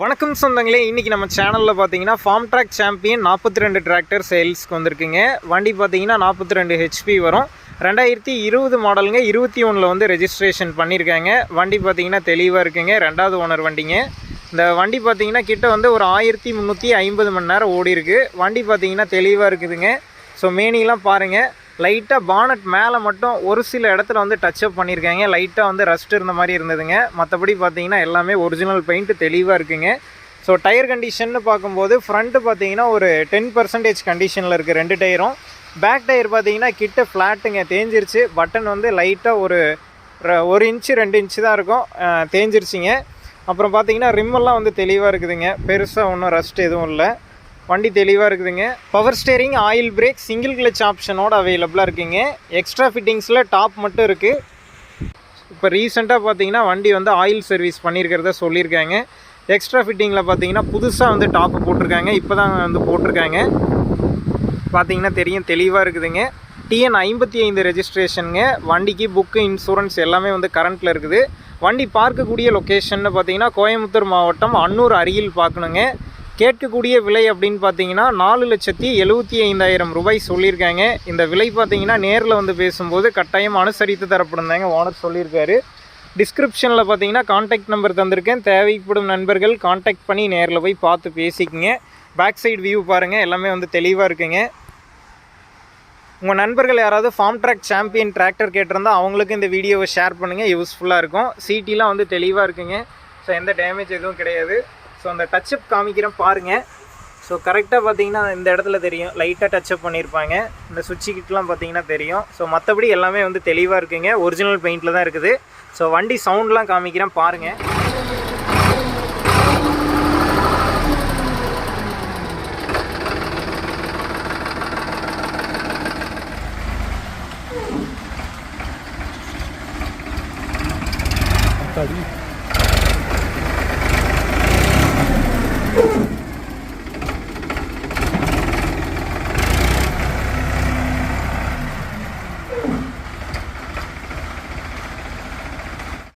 வணக்கம் சொந்தங்களே இன்றைக்கி நம்ம சேனலில் பார்த்தீங்கன்னா ஃபார்ம் ட்ராக் சாம்பியன் நாற்பத்தி ரெண்டு டிராக்டர் சேல்ஸ்க்கு வந்திருக்குங்க. வண்டி பார்த்தீங்கன்னா நாற்பத்தி ரெண்டு ஹெச்பி வரும். ரெண்டாயிரத்தி இருபது மாடலுங்க இருபத்தி ஒன்றில் வந்து ரெஜிஸ்ட்ரேஷன் பண்ணியிருக்காங்க. வண்டி பார்த்தீங்கன்னா தெளிவாக இருக்குங்க. ரெண்டாவது ஓனர் வண்டிங்க. இந்த வண்டி பார்த்தீங்கன்னா கிட்ட வந்து ஒரு ஆயிரத்தி முந்நூற்றி ஐம்பது மணி நேரம் ஓடி இருக்குது வண்டி பார்த்தீங்கன்னா தெளிவாக இருக்குதுங்க. ஸோ மேனிலாம் பாருங்கள் லைட்டாக பானட் மேலே மட்டும் ஒரு சில இடத்துல வந்து டச் அப் பண்ணியிருக்காங்க. லைட்டாக வந்து ரஸ்ட் இருந்த மாதிரி இருந்ததுங்க. மற்றபடி பார்த்தீங்கன்னா எல்லாமே ஒரிஜினல் பெயிண்ட்டு தெளிவாக இருக்குங்க. ஸோ டயர் கண்டிஷன்னு பார்க்கும்போது ஃப்ரண்ட்டு பார்த்தீங்கன்னா ஒரு டென் பர்சன்டேஜ் கண்டிஷனில் இருக்குது ரெண்டு டயரும் பேக் டயர் பார்த்தீங்கன்னா கிட்ட ஃப்ளாட்டுங்க தேஞ்சிருச்சு. பட்டன் வந்து லைட்டாக ஒரு ஒரு இன்ச்சு ரெண்டு இன்ச்சு தான் இருக்கும். தேஞ்சிருச்சிங்க தேஞ்சிருச்சுங்க. அப்புறம் பார்த்தீங்கன்னா ரிம்மெல்லாம் வந்து தெளிவாக இருக்குதுங்க. பெருசாக ஒன்றும் ரஸ்ட் எதுவும் இல்லை. வண்டி தெளிவாக இருக்குதுங்க. Power steering oil brake single clutch ஆப்ஷனோட அவைலபிளாக இருக்குங்க. எக்ஸ்ட்ரா ஃபிட்டிங்ஸில் டாப் மட்டும் இருக்குது இப்போ ரீசெண்டாக பார்த்தீங்கன்னா வண்டி வந்து ஆயில் சர்வீஸ் பண்ணியிருக்கிறத சொல்லியிருக்காங்க. எக்ஸ்ட்ரா ஃபிட்டிங்கில் பார்த்தீங்கன்னா புதுசாக வந்து டாப்பு போட்டிருக்காங்க. இப்போ தான் வந்து போட்டிருக்காங்க. பார்த்தீங்கன்னா தெரியும் தெளிவாக இருக்குதுங்க. டிஎன் ஐம்பத்தி ஐந்து ரெஜிஸ்ட்ரேஷனுங்க வண்டிக்கு புக்கு இன்சூரன்ஸ் எல்லாமே வந்து கரண்ட்டில் இருக்குது. வண்டி பார்க்கக்கூடிய லொக்கேஷன்னு பார்த்தீங்கன்னா கோயம்புத்தூர் மாவட்டம் அன்னூர் அருகில் பார்க்கணுங்க கேட்கக்கூடிய விலை அப்படின்னு பார்த்தீங்கன்னா நாலு லட்சத்தி எழுபத்தி ஐந்தாயிரம் ரூபாய் சொல்லியிருக்காங்க. இந்த விலை பார்த்தீங்கன்னா நேரில் வந்து பேசும்போது கட்டாயம் அனுசரித்து தரப்படும் தாங்க ஓனர் சொல்லியிருக்காரு. டிஸ்கிரிப்ஷனில் பார்த்தீங்கன்னா காண்டாக்ட் நம்பர் தந்திருக்கேன். தேவைப்படும் நண்பர்கள் காண்டாக்ட் பண்ணி நேரில் போய் பார்த்து பேசிக்கங்க. பேக் சைடு வியூ பாருங்கள் எல்லாமே வந்து தெளிவாக இருக்குங்க. உங்கள் நண்பர்கள் யாராவது ஃபார்ம் ட்ராக் சாம்பியன் டிராக்டர் கேட்டிருந்தா அவங்களுக்கு இந்த வீடியோவை ஷேர் பண்ணுங்கள் யூஸ்ஃபுல்லாக இருக்கும். சீட்டிலாம் வந்து தெளிவாக இருக்குங்க. ஸோ எந்த டேமேஜ் எதுவும் கிடையாது. ஸோ அந்த டச்சப் காமிக்கிறேன் பாருங்கள் ஸோ கரெக்டாக பார்த்தீங்கன்னா இந்த இடத்துல தெரியும். லைட்டாக டச்சப் பண்ணியிருப்பாங்க. இந்த சுவிட்சு கிட்டலாம் பார்த்தீங்கன்னா தெரியும். ஸோ மற்றபடி எல்லாமே வந்து தெளிவாக இருக்குங்க. ஒரிஜினல் பெயிண்டில் தான் இருக்குது. ஸோ வண்டி சவுண்ட்லாம் காமிக்கிறேன் பாருங்கள்